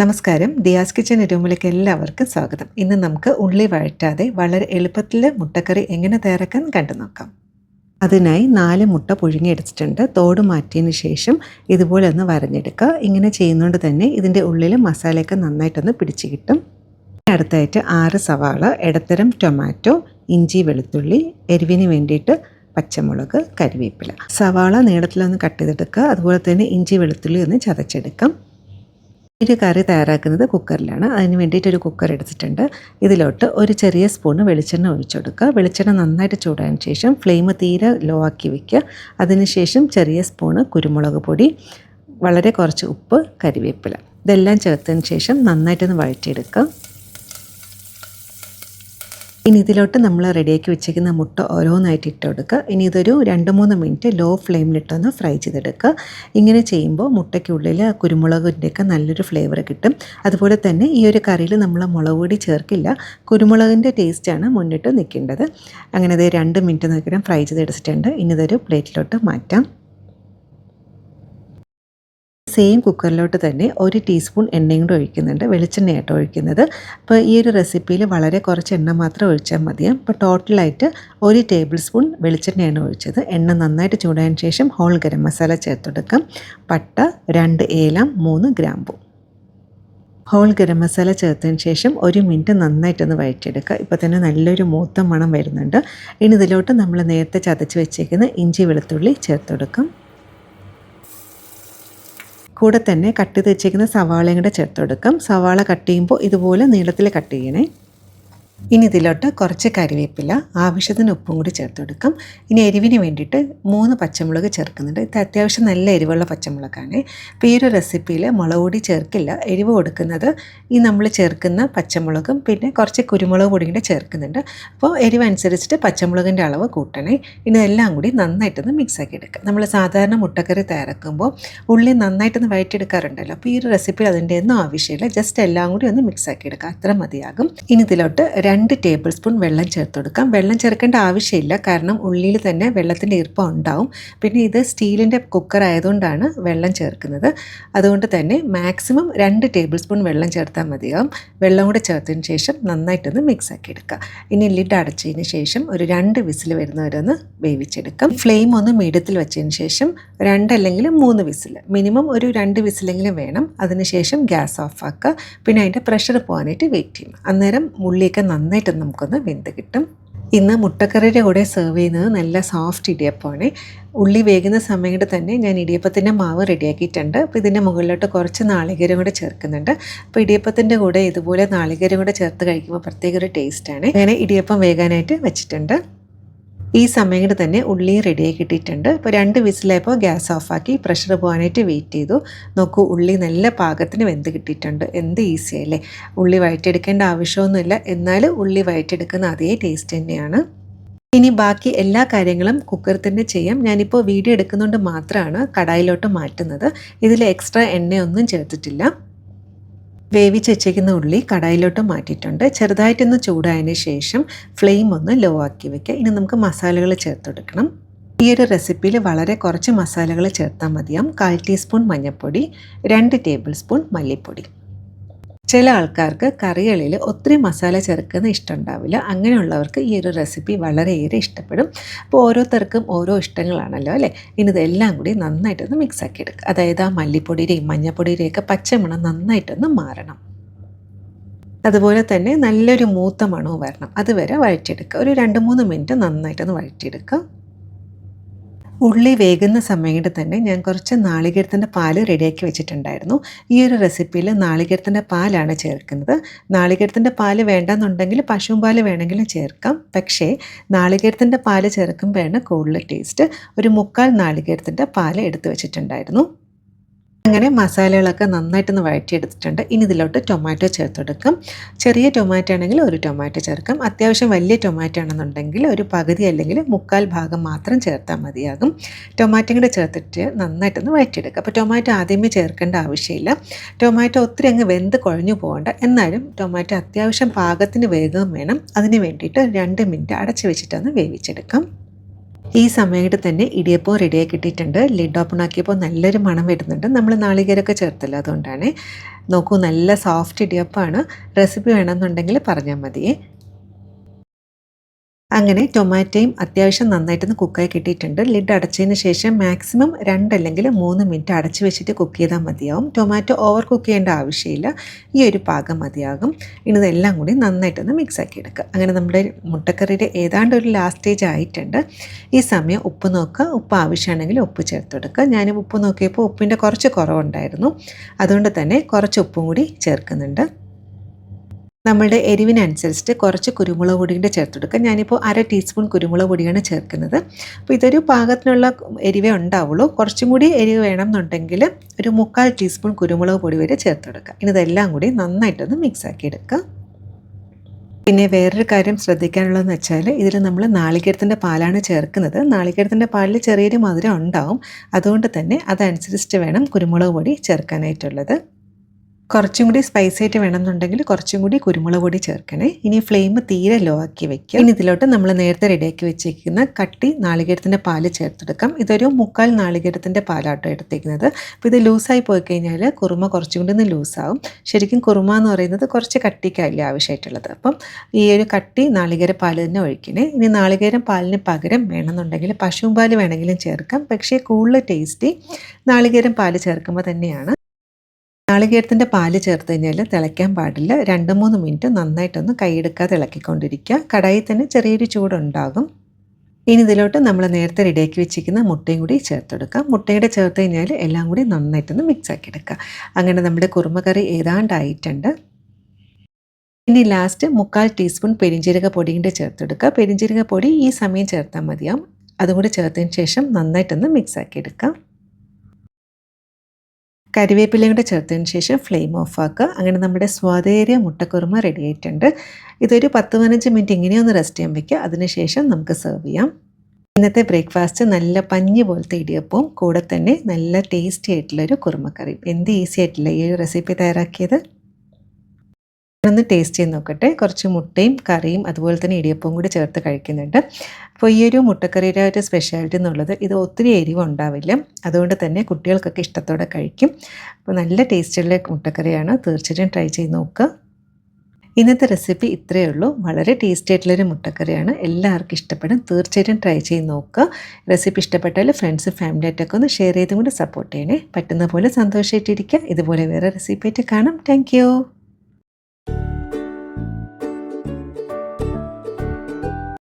നമസ്കാരം. ദിയാസ് കിച്ചൻ റൂമിലേക്ക് എല്ലാവർക്കും സ്വാഗതം. ഇന്ന് നമുക്ക് ഉള്ളി വഴറ്റാതെ വളരെ എളുപ്പത്തിൽ മുട്ടക്കറി എങ്ങനെ തയ്യാറാക്കാൻ കണ്ടു നോക്കാം. അതിനായി നാല് മുട്ട പുഴുങ്ങിയെടുത്തിട്ടുണ്ട്. തോട് മാറ്റിയതിന് ശേഷം ഇതുപോലെ ഒന്ന് വരഞ്ഞെടുക്കുക. ഇങ്ങനെ ചെയ്യുന്നതുകൊണ്ട് തന്നെ ഇതിന്റെ ഉള്ളിൽ മസാലയൊക്കെ നന്നായിട്ടൊന്ന് പിടിച്ച് കിട്ടും. അടുത്തായിട്ട് ആറ് സവാള ഇടത്തരം ടൊമാറ്റോ ഇഞ്ചി വെളുത്തുള്ളി എരിവിന് വേണ്ടിയിട്ട് പച്ചമുളക് കരിവേപ്പില സവാള നീളത്തിലൊന്ന് കട്ട് ചെയ്തെടുക്കുക. അതുപോലെ തന്നെ ഇഞ്ചി വെളുത്തുള്ളി ഒന്ന് ചതച്ചെടുക്കാം. ഒരു കറി തയ്യാറാക്കുന്നത് കുക്കറിലാണ്. അതിന് വേണ്ടിയിട്ട് ഒരു കുക്കർ എടുത്തിട്ടുണ്ട്. ഇതിലോട്ട് ഒരു ചെറിയ സ്പൂണ് വെളിച്ചെണ്ണ ഒഴിച്ചെടുക്കുക വെളിച്ചെണ്ണ നന്നായിട്ട് ചൂടായതിനു ശേഷം ഫ്ലെയിം തീരെ ലോ ആക്കി വയ്ക്കുക അതിനുശേഷം ചെറിയ സ്പൂണ് കുരുമുളക് പൊടി വളരെ കുറച്ച് ഉപ്പ് കരിവേപ്പില. ഇതെല്ലാം ചേർത്തതിന് ശേഷം നന്നായിട്ടൊന്ന് വഴറ്റിയെടുക്കുക. ഇനി ഇതിലോട്ട് നമ്മൾ റെഡിയാക്കി വെച്ചേക്കുന്ന മുട്ട ഓരോന്നായിട്ട് ഇട്ട് കൊടുക്കുക ഇനി ഇതൊരു രണ്ട് മൂന്ന് മിനിറ്റ് ലോ ഫ്ലെയിമിലിട്ടൊന്ന് ഫ്രൈ ചെയ്തെടുക്കുക. ഇങ്ങനെ ചെയ്യുമ്പോൾ മുട്ടയ്ക്കുള്ളിൽ കുരുമുളകിന്റെയൊക്കെ നല്ലൊരു ഫ്ലേവർ കിട്ടും. അതുപോലെ തന്നെ ഈ ഒരു കറിയിൽ നമ്മൾ മുളക് പൊടി ചേർക്കില്ല. കുരുമുളകിന്റെ ടേസ്റ്റാണ് മുന്നിട്ട് നിൽക്കേണ്ടത്. അങ്ങനെ ഇത് രണ്ട് മിനിറ്റ് നോക്കിയിട്ട് ഫ്രൈ ചെയ്തെടുത്തിട്ടുണ്ട്. ഇനി ഇതൊരു പ്ലേറ്റിലോട്ട് മാറ്റാം. സെയിം കുക്കറിലോട്ട് തന്നെ ഒരു ടീസ്പൂൺ എണ്ണയും കൂടെ ഒഴിക്കുന്നുണ്ട്. വെളിച്ചെണ്ണയായിട്ട് ഒഴിക്കുന്നത്. അപ്പോൾ ഈ ഒരു റെസിപ്പിയിൽ വളരെ കുറച്ച് എണ്ണ മാത്രം ഒഴിച്ചാൽ മതി അപ്പോൾ ടോട്ടലായിട്ട് ഒരു ടേബിൾ സ്പൂൺ വെളിച്ചെണ്ണയാണ് ഒഴിച്ചത്. എണ്ണ നന്നായിട്ട് ചൂടായതിന് ശേഷം ഹോൾ ഗരം മസാല ചേർത്തെടുക്കാം. പട്ട രണ്ട് ഏലം മൂന്ന് ഗ്രാമ്പു. ഹോൾ ഗരം മസാല ചേർത്തതിന് ശേഷം ഒരു മിനിറ്റ് നന്നായിട്ടൊന്ന് വഴറ്റിയെടുക്കുക. ഇപ്പോൾ തന്നെ നല്ലൊരു മൂത്ത മണം വരുന്നുണ്ട്. ഇനി ഇതിലോട്ട് നമ്മൾ നേരത്തെ ചതച്ച് വെച്ചേക്കുന്ന ഇഞ്ചി വെളുത്തുള്ളി ചേർത്തെടുക്കാം. കൂടെ തന്നെ കട്ട് ചെയ്ത് വെച്ചേക്കുന്ന സവാളയും കൂടെ ചേർത്ത് കൊടുക്കാം സവാള കട്ട് ചെയ്യുമ്പോൾ ഇതുപോലെ നീളത്തിൽ കട്ട് ചെയ്യണേ. ഇനി ഇതിലോട്ട് കുറച്ച് കരിവേപ്പില ആവശ്യത്തിന് ഉപ്പും കൂടി ചേർത്ത് കൊടുക്കാം ഇനി എരിവിന് വേണ്ടിയിട്ട് മൂന്ന് പച്ചമുളക് ചേർക്കുന്നുണ്ട്. ഇത് അത്യാവശ്യം നല്ല എരിവുള്ള പച്ചമുളകാണ്. അപ്പോൾ ഈ ഒരു റെസിപ്പിയിൽ മുളക് പൊടി ചേർക്കില്ല. എരിവ് കൊടുക്കുന്നത് ഈ നമ്മൾ ചേർക്കുന്ന പച്ചമുളകും പിന്നെ കുറച്ച് കുരുമുളക് പൊടി കൂടി ചേർക്കുന്നുണ്ട്. അപ്പോൾ എരിവ് അനുസരിച്ചിട്ട് പച്ചമുളകിന്റെ അളവ് കൂട്ടണേ. ഇനി ഇതെല്ലാം കൂടി നന്നായിട്ടൊന്ന് മിക്സാക്കി എടുക്കുക നമ്മൾ സാധാരണ മുട്ടക്കറി തയ്യാറാക്കുമ്പോൾ ഉള്ളി നന്നായിട്ടൊന്ന് വയറ്റിയെടുക്കാറുണ്ടല്ലോ. അപ്പോൾ ഈ ഒരു റെസിപ്പിയിൽ അതിന്റെ ഒന്നും ആവശ്യമില്ല. ജസ്റ്റ് എല്ലാം കൂടി ഒന്ന് മിക്സാക്കി എടുക്കുക അത്ര മതിയാകും. ഇനി ഇതിലോട്ട് രണ്ട് ടേബിൾ സ്പൂൺ വെള്ളം ചേർത്ത് കൊടുക്കാം. വെള്ളം ചേർക്കേണ്ട ആവശ്യമില്ല. കാരണം ഉള്ളിയിൽ തന്നെ വെള്ളത്തിന്റെ ഈർപ്പം ഉണ്ടാവും. പിന്നെ ഇത് സ്റ്റീലിന്റെ കുക്കർ ആയതുകൊണ്ടാണ് വെള്ളം ചേർക്കുന്നത്. അതുകൊണ്ട് തന്നെ മാക്സിമം രണ്ട് ടേബിൾ സ്പൂൺ വെള്ളം ചേർത്താൽ മതിയാവും. വെള്ളം കൂടെ ചേർത്തതിന് ശേഷം നന്നായിട്ടൊന്ന് മിക്സ് ആക്കി എടുക്കുക ഇനി ലിഡ് അടച്ചതിന് ശേഷം ഒരു രണ്ട് വിസിൽ വരുന്നവരൊന്ന് വേവിച്ചെടുക്കാം. ഫ്ലെയിം ഒന്ന് മീഡിയത്തിൽ വെച്ചതിന് ശേഷം രണ്ടല്ലെങ്കിൽ മൂന്ന് വിസിൽ. മിനിമം ഒരു രണ്ട് വിസിലെങ്കിലും വേണം. അതിനുശേഷം ഗ്യാസ് ഓഫ് ആക്കുക. പിന്നെ അതിന്റെ പ്രഷർ പോകാനായിട്ട് വെയിറ്റ് ചെയ്യും അന്നേരം ഉള്ളിയൊക്കെ നന്നായിട്ട് നമുക്കൊന്ന് വെന്ത് കിട്ടും. ഇന്ന് മുട്ടക്കറിയുടെ കൂടെ സെർവ് ചെയ്യുന്നത് നല്ല സോഫ്റ്റ് ഇടിയപ്പമാണ്. ഉള്ളി വേകുന്ന സമയത്ത് തന്നെ ഞാൻ ഇടിയപ്പത്തിന്റെ മാവ് റെഡിയാക്കിയിട്ടുണ്ട്. അപ്പോൾ ഇതിന്റെ മുകളിലോട്ട് കുറച്ച് നാളികേരം കൂടെ ചേർക്കുന്നുണ്ട്. അപ്പോൾ ഇടിയപ്പത്തിന്റെ കൂടെ ഇതുപോലെ നാളികേരം കൂടെ ചേർത്ത് കഴിക്കുമ്പോൾ പ്രത്യേക ഒരു ടേസ്റ്റാണ് അങ്ങനെ ഇടിയപ്പം വേകാനായിട്ട് വെച്ചിട്ടുണ്ട്. ഈ സമയത്ത് തന്നെ ഉള്ളി റെഡിയായി കിട്ടിയിട്ടുണ്ട്. ഇപ്പോൾ രണ്ട് വിസിലായപ്പോൾ ഗ്യാസ് ഓഫാക്കി പ്രഷർ പോകാനായിട്ട് വെയിറ്റ് ചെയ്തു. നോക്കൂ ഉള്ളി നല്ല പാകത്തിന് വെന്ത് കിട്ടിയിട്ടുണ്ട്. എന്ത് ഈസി അല്ലേ? ഉള്ളി വഴറ്റിയെടുക്കേണ്ട ആവശ്യമൊന്നുമില്ല. എന്നാൽ ഉള്ളി വഴറ്റിയെടുക്കുന്ന അതേ ടേസ്റ്റ് തന്നെയാണ്. ഇനി ബാക്കി എല്ലാ കാര്യങ്ങളും കുക്കറിൽ തന്നെ ചെയ്യാം. ഞാനിപ്പോൾ വീഡിയോ എടുക്കുന്നതുകൊണ്ട് മാത്രമാണ് കടായിലോട്ട് മാറ്റുന്നത്. ഇതിൽ എക്സ്ട്രാ എണ്ണയൊന്നും ചേർത്തിട്ടില്ല. വേവിച്ച് വെച്ചേക്കുന്ന ഉള്ളി കടായിലോട്ട് മാറ്റിയിട്ടുണ്ട്. ചെറുതായിട്ടൊന്ന് ചൂടായതിന് ശേഷം ഫ്ലെയിം ഒന്ന് ലോ ആക്കി വെക്കുക. ഇനി നമുക്ക് മസാലകൾ ചേർത്ത് കൊടുക്കണം. ഈ ഒരു റെസിപ്പിയിൽ വളരെ കുറച്ച് മസാലകൾ ചേർത്താൽ മതിയാം കാൽ ടീസ്പൂൺ മഞ്ഞൾപ്പൊടി രണ്ട് ടേബിൾ സ്പൂൺ മല്ലിപ്പൊടി. ചില ആൾക്കാർക്ക് കറികളിൽ ഒത്തിരി മസാല ചേർക്കുന്ന ഇഷ്ടമുണ്ടാവില്ല. അങ്ങനെയുള്ളവർക്ക് ഈ ഒരു റെസിപ്പി വളരെയേറെ ഇഷ്ടപ്പെടും. അപ്പോൾ ഓരോരുത്തർക്കും ഓരോ ഇഷ്ടങ്ങളാണല്ലോ അല്ലേ? ഇനി ഇതെല്ലാം കൂടി നന്നായിട്ടൊന്ന് മിക്സ് ആക്കി എടുക്കുക അതായത് ആ മല്ലിപ്പൊടിയുടെയും മഞ്ഞപ്പൊടിയുടെയും ഒക്കെ പച്ചമണം നന്നായിട്ടൊന്ന് മാറണം. അതുപോലെ തന്നെ നല്ലൊരു മൂത്ത മണവും വരണം. അതുവരെ വഴറ്റിയെടുക്കുക ഒരു രണ്ട് മൂന്ന് മിനിറ്റ് നന്നായിട്ടൊന്ന് വഴറ്റിയെടുക്കുക ഉള്ളി വേകുന്ന സമയത്ത് തന്നെ ഞാൻ കുറച്ച് നാളികേരത്തിന്റെ പാൽ റെഡിയാക്കി വെച്ചിട്ടുണ്ടായിരുന്നു. ഈ ഒരു റെസിപ്പിയിൽ നാളികേരത്തിന്റെ പാലാണ് ചേർക്കുന്നത്. നാളികേരത്തിന്റെ പാൽ വേണ്ടെന്നുണ്ടെങ്കിൽ പശുവും പാൽ വേണമെങ്കിലും ചേർക്കാം. പക്ഷേ നാളികേരത്തിന്റെ പാൽ ചേർക്കുമ്പോഴാണ് കൂടുതൽ ടേസ്റ്റ്. ഒരു മുക്കാൽ നാളികേരത്തിന്റെ പാൽ എടുത്തു വെച്ചിട്ടുണ്ടായിരുന്നു. അങ്ങനെ മസാലകളൊക്കെ നന്നായിട്ടൊന്ന് വഴറ്റിയെടുത്തിട്ടുണ്ട്. ഇനി ഇതിലോട്ട് ടൊമാറ്റോ ചേർത്തെടുക്കാം. ചെറിയ ടൊമാറ്റോ ആണെങ്കിൽ ഒരു ടൊമാറ്റോ ചേർക്കാം. അത്യാവശ്യം വലിയ ടൊമാറ്റോ ആണെന്നുണ്ടെങ്കിൽ ഒരു പകുതി അല്ലെങ്കിൽ മുക്കാൽ ഭാഗം മാത്രം ചേർത്താൽ മതിയാകും. ടൊമാറ്റോ കൂടെ ചേർത്തിട്ട് നന്നായിട്ടൊന്ന് വഴറ്റിയെടുക്കുക അപ്പോൾ ടൊമാറ്റോ ആദ്യമേ ചേർക്കേണ്ട ആവശ്യമില്ല. ടൊമാറ്റോ ഒത്തിരി അങ്ങ് വെന്ത് കുഴഞ്ഞു പോകേണ്ട. എന്നാലും ടൊമാറ്റോ അത്യാവശ്യം പാകത്തിന് വേഗം വേണം. അതിന് വേണ്ടിയിട്ട് രണ്ട് മിനിറ്റ് അടച്ചു വെച്ചിട്ടൊന്ന് വേവിച്ചെടുക്കാം. ഈ സമയത്ത് തന്നെ ഇടിയപ്പം റെഡിയായി കിട്ടിയിട്ടുണ്ട്. ലിഡ് ഓപ്പൺ ആക്കിയപ്പോൾ നല്ലൊരു മണം വരുന്നുണ്ട്. നമ്മൾ നാളികേരമൊക്കെ ചേർത്തല്ലോ അതുകൊണ്ടാണ്. നോക്കൂ നല്ല സോഫ്റ്റ് ഇടിയപ്പമാണ് റെസിപ്പി വേണമെന്നുണ്ടെങ്കിൽ പറഞ്ഞാൽ മതിയേ. അങ്ങനെ ടൊമാറ്റോയും അത്യാവശ്യം നന്നായിട്ടൊന്ന് കുക്കായി കിട്ടിയിട്ടുണ്ട്. ലിഡ് അടച്ചതിന് ശേഷം മാക്സിമം രണ്ടല്ലെങ്കിൽ മൂന്ന് മിനിറ്റ് അടച്ചു വെച്ചിട്ട് കുക്ക് ചെയ്താൽ മതിയാവും. ടൊമാറ്റോ ഓവർ കുക്ക് ചെയ്യേണ്ട ആവശ്യമില്ല. ഈ ഒരു പാകം മതിയാകും. ഇനി ഇതെല്ലാം കൂടി നന്നായിട്ടൊന്ന് മിക്സ് ആക്കി എടുക്കുക. അങ്ങനെ നമ്മുടെ മുട്ടക്കറിയുടെ ഏതാണ്ട് ഒരു ലാസ്റ്റ് സ്റ്റേജ് ആയിട്ടുണ്ട്. ഈ സമയം ഉപ്പ് നോക്കുക. ഉപ്പ് ആവശ്യമാണെങ്കിൽ ഉപ്പ് ചേർത്ത് കൊടുക്കുക. ഞാൻ ഉപ്പ് നോക്കിയപ്പോൾ ഉപ്പിന്റെ കുറച്ച് കുറവുണ്ടായിരുന്നു. അതുകൊണ്ട് തന്നെ കുറച്ച് ഉപ്പും കൂടി ചേർക്കുന്നുണ്ട്. നമ്മളുടെ എരിവിനനുസരിച്ചിട്ട് കുറച്ച് കുരുമുളക് പൊടി ചേർത്തെടുക്കുക ഞാനിപ്പോൾ അര ടീസ്പൂൺ കുരുമുളക് പൊടിയാണ് ചേർക്കുന്നത്. അപ്പോൾ ഇതൊരു പാകത്തിനുള്ള എരിവേ ഉണ്ടാവുള്ളൂ. കുറച്ചും കൂടി എരിവ് വേണം എന്നുണ്ടെങ്കിൽ ഒരു മുക്കാൽ ടീസ്പൂൺ കുരുമുളക് പൊടി വരെ ചേർത്തെടുക്കുക ഇനി ഇതെല്ലാം കൂടി നന്നായിട്ടൊന്ന് മിക്സാക്കി എടുക്കുക പിന്നെ വേറൊരു കാര്യം ശ്രദ്ധിക്കാനുള്ളതെന്ന് വെച്ചാൽ ഇതിൽ നമ്മൾ നാളികേരത്തിന്റെ പാലാണ് ചേർക്കുന്നത്. നാളികേരത്തിന്റെ പാലിൽ ചെറിയൊരു മധുരം ഉണ്ടാവും. അതുകൊണ്ട് തന്നെ അതനുസരിച്ചിട്ട് വേണം കുരുമുളക് പൊടി ചേർക്കാനായിട്ടുള്ളത്. കുറച്ചും കൂടി സ്പൈസി ആയിട്ട് വേണമെന്നുണ്ടെങ്കിൽ കുറച്ചും കൂടി കുരുമുളക് പൊടി ചേർക്കണേ. ഇനി ഫ്ലെയിം തീരെ ലോ ആക്കി വെക്കുക. ഇനി ഇതിലോട്ട് നമ്മൾ നേരത്തെ റെഡിയാക്കി വെച്ചിരിക്കുന്ന കട്ടി നാളികേരത്തിന്റെ പാൽ ചേർത്തെടുക്കാം. ഇതൊരു മുക്കാൽ നാളികേരത്തിന്റെ പാലാട്ടോ എടുത്തേക്കുന്നത്. അപ്പോൾ ഇത് ലൂസായി പോയി കഴിഞ്ഞാൽ കുറുമ കുറച്ചും കൂടി ഒന്ന് ലൂസാവും ശരിക്കും കുറുമ എന്ന് പറയുന്നത് കുറച്ച് കട്ടിക്കല്ല ആവശ്യമായിട്ടുള്ളത്. അപ്പം ഈ ഒരു കട്ടി നാളികേര പാൽ തന്നെ ഒഴിക്കണേ. ഇനി നാളികേരം പാലിന് പകരം വേണമെന്നുണ്ടെങ്കിൽ പശുവും പാൽ വേണമെങ്കിലും ചേർക്കാം. പക്ഷേ കൂടുതൽ ടേസ്റ്റി നാളികേരം പാൽ ചേർക്കുമ്പോൾ തന്നെയാണ് നാളികേരത്തിന്റെ പാൽ ചേർത്ത് കഴിഞ്ഞാൽ തിളയ്ക്കാൻ പാടില്ല. രണ്ട് മൂന്ന് മിനിറ്റ് നന്നായിട്ടൊന്ന് കൈയെടുക്കാതെ ഇളക്കിക്കൊണ്ടിരിക്കുക. കടായിൽ തന്നെ ചെറിയൊരു ചൂടുണ്ടാകും. ഇനി ഇതിലോട്ട് നമ്മൾ നേരത്തെ റെഡിയാക്കി വെച്ചിരിക്കുന്ന മുട്ടയും കൂടി ചേർത്തെടുക്കാം. മുട്ടയുടെ ചേർത്ത് കഴിഞ്ഞാൽ എല്ലാം കൂടി നന്നായിട്ടൊന്ന് മിക്സ് ആക്കി എടുക്കുക അങ്ങനെ നമ്മുടെ കുറുമക്കറി ഏതാണ്ടായിട്ടുണ്ട്. ഇനി ലാസ്റ്റ് മുക്കാൽ ടീസ്പൂൺ പെരിഞ്ചീരക പൊടിയും കൂടി ചേർത്തെടുക്കുക. പെരിഞ്ചീരക പൊടി ഈ സമയം ചേർത്താൽ മതിയാവും. അതും കൂടി ചേർത്തതിന് ശേഷം നന്നായിട്ടൊന്ന് മിക്സ് ആക്കി എടുക്കാം കരിവേപ്പിലയും കൂടെ ചേർത്തതിന് ശേഷം ഫ്ലെയിം ഓഫ് ആക്കുക. അങ്ങനെ നമ്മുടെ സ്വാതേറിയ മുട്ടക്കുറുമ റെഡി ആയിട്ടുണ്ട്. ഇതൊരു പത്ത് പതിനഞ്ച് മിനിറ്റ് ഇങ്ങനെയൊന്ന് റെസ്റ്റ് ചെയ്യാൻ വയ്ക്കുക അതിനുശേഷം നമുക്ക് സെർവ് ചെയ്യാം. ഇന്നത്തെ ബ്രേക്ക്ഫാസ്റ്റ് നല്ല പഞ്ഞി പോലത്തെ ഇടിയപ്പവും കൂടെ തന്നെ നല്ല ടേസ്റ്റി ആയിട്ടുള്ളൊരു കുറുമക്കറിയും. എന്ത് ഈസി ആയിട്ടില്ല ഈ റെസിപ്പി തയ്യാറാക്കിയത്? ഒന്ന് ടേസ്റ്റ് ചെയ്ത് നോക്കട്ടെ. കുറച്ച് മുട്ടയും കറിയും അതുപോലെ തന്നെ ഇടിയപ്പവും കൂടി ചേർത്ത് കഴിക്കുന്നുണ്ട്. അപ്പോൾ ഈ ഒരു മുട്ടക്കറിയുടെ ഒരു സ്പെഷ്യാലിറ്റി എന്നുള്ളത് ഇത് ഒത്തിരി എരിവ് ഉണ്ടാവില്ല അതുകൊണ്ട് തന്നെ കുട്ടികൾക്കൊക്കെ ഇഷ്ടത്തോടെ കഴിക്കും. അപ്പോൾ നല്ല ടേസ്റ്റുള്ള മുട്ടക്കറിയാണ്. തീർച്ചയായിട്ടും ട്രൈ ചെയ്ത് നോക്കുക. ഇന്നത്തെ റെസിപ്പി ഇത്രയേ ഉള്ളൂ. വളരെ ടേസ്റ്റി ആയിട്ടുള്ളൊരു മുട്ടക്കറിയാണ്. എല്ലാവർക്കും ഇഷ്ടപ്പെടും. തീർച്ചയായിട്ടും ട്രൈ ചെയ്ത് നോക്കുക. റെസിപ്പി ഇഷ്ടപ്പെട്ടാൽ ഫ്രണ്ട്സ് ഫാമിലി ആയിട്ടൊക്കെ ഒന്ന് ഷെയർ ചെയ്തും കൂടി സപ്പോർട്ട് ചെയ്യണേ. പറ്റുന്ന പോലെ സന്തോഷമായിട്ടിരിക്കുക ഇതുപോലെ വേറെ റെസിപ്പി ആയിട്ട് കാണാം. Thank you